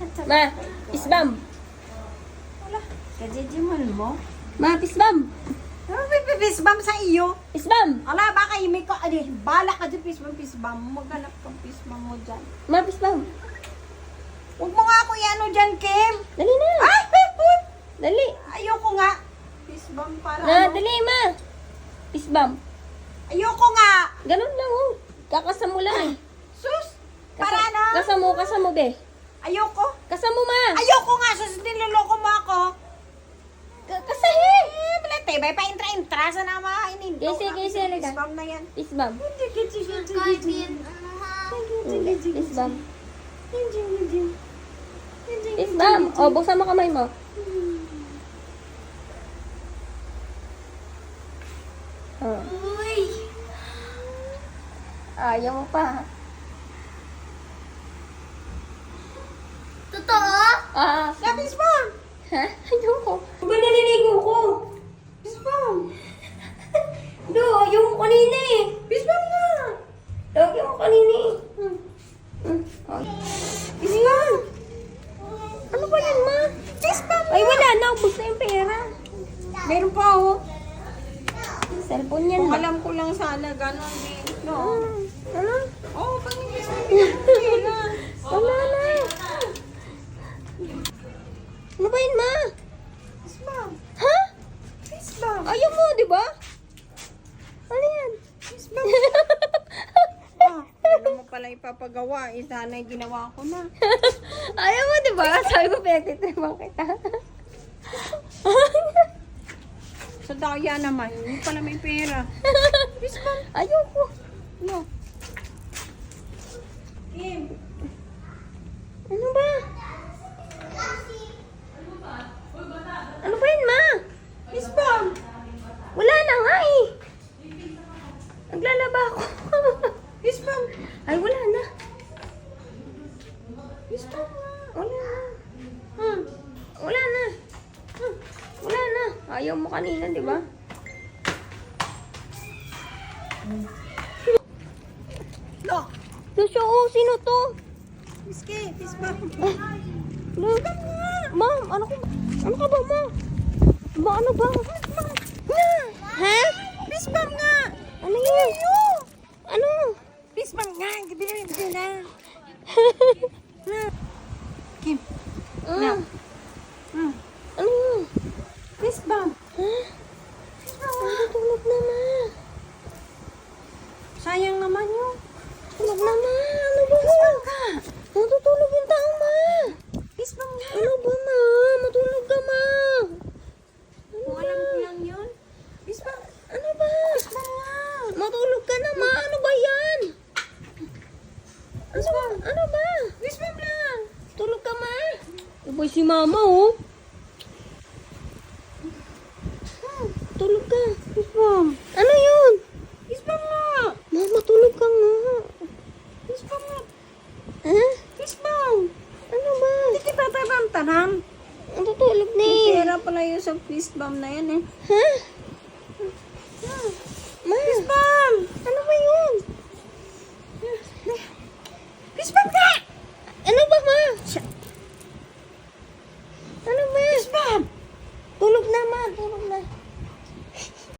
Ma, pisbam. Wala. Kajijimon mo? Ma, pisbam. Ano pipipis-bam sa iyo? Pisbam. Ala, baka imay ko, adi, bala ka dyan, pisbam, pisbam. Maghanap kang pisbam mo dyan. Ma, pisbam. Huwag mo nga ako ano dyan, Kim. Dali na. Ay. Dali. Ayoko nga. Pisbam para Na, ano? dali, ma. Pisbam. Ayoko nga. Ganun lang, oh. Kakasamo lang eh. Sus, Kasa- para ano? Kasamo, kasamo, be. Ayoko. Kasamo, ma. Ayoko nga, sus, niloloko mo ako. Ka- Kasahi. Eh, balate, may pa-intra-intra sa na mga inindo. Kaysa, kaysa, halika. Pisbam na yan. Pisbam. Hindi, hindi, hindi, hindi. Hindi, Pisbam. Pisbam. O, buksan mo kamay mo. Oh. Ayaw mo pa. Ah, Yeah, pisbam. ha? Ayaw ko. Ba naliligo ko? Pisbam. Do, mo kanina eh. Pisbam nga. Ayaw mo kanina eh. Hmm. Hmm. Oh. Pisbam. Ano ba yan, ma? Pisbam. Ay, wala na. Ubus na yung pera. Meron pa oh. Cellphone yan, Kung alam ko lang sana, ganon din. No. Ano? Oo, oh, pangingis Ayaw mo, di ba? Ano yan? Ah, ano mo pala ipapagawa? Eh, sana ginawa ko na. Ayaw mo, di ba? Sabi ko, pinagtitripan kita. Sa daya naman, hindi pala may pera. Ayaw ko. No. Ano ba? Ano ba yun, ma? Pisbam. Wala na nga eh. Naglalaba ako. Pisbam. Ay, wala na. Pisbam nga. Wala na. Hmm. Wala na. Hmm. Wala na. Ayaw mo kanina, di ba? No. Susyo, oh, sino to? Miski, pisbam. Lo, ma'am, ano ko? Ano ka ba, ma? Ba, ano ba? Ha? Pisbam nga. Ano yun? Ano? Pisbam nga. Bili bili na. Kim. Ah, Hmm. ano yun? Pisbam. Ha? Natutulog na, ma. Sayang naman yun. Tulog na, ma. Ano ba? Natutulog yung tao, ma. Pisbam nga. Ano ba, ma? Matulog ka, ma. Ano Kung ba? alam ko lang yun. Pisbam. Ano ba? Pisbam nga. Matulog ka na, ma. Ano ba yan? Ano ba? Ano ba? Pisbam lang. Tulog ka, ma. Iba si mama, oh. Hmm, Tulog ka. Pisbam. Ano yun? Pisbam nga. Ma, matulog ka nga. Pisbam nga. Ha? Pisbam. Ano ba? Hindi kita tanam-tanam. Natutulog na eh. pera pala yun sa pisbam na yan eh. Ha?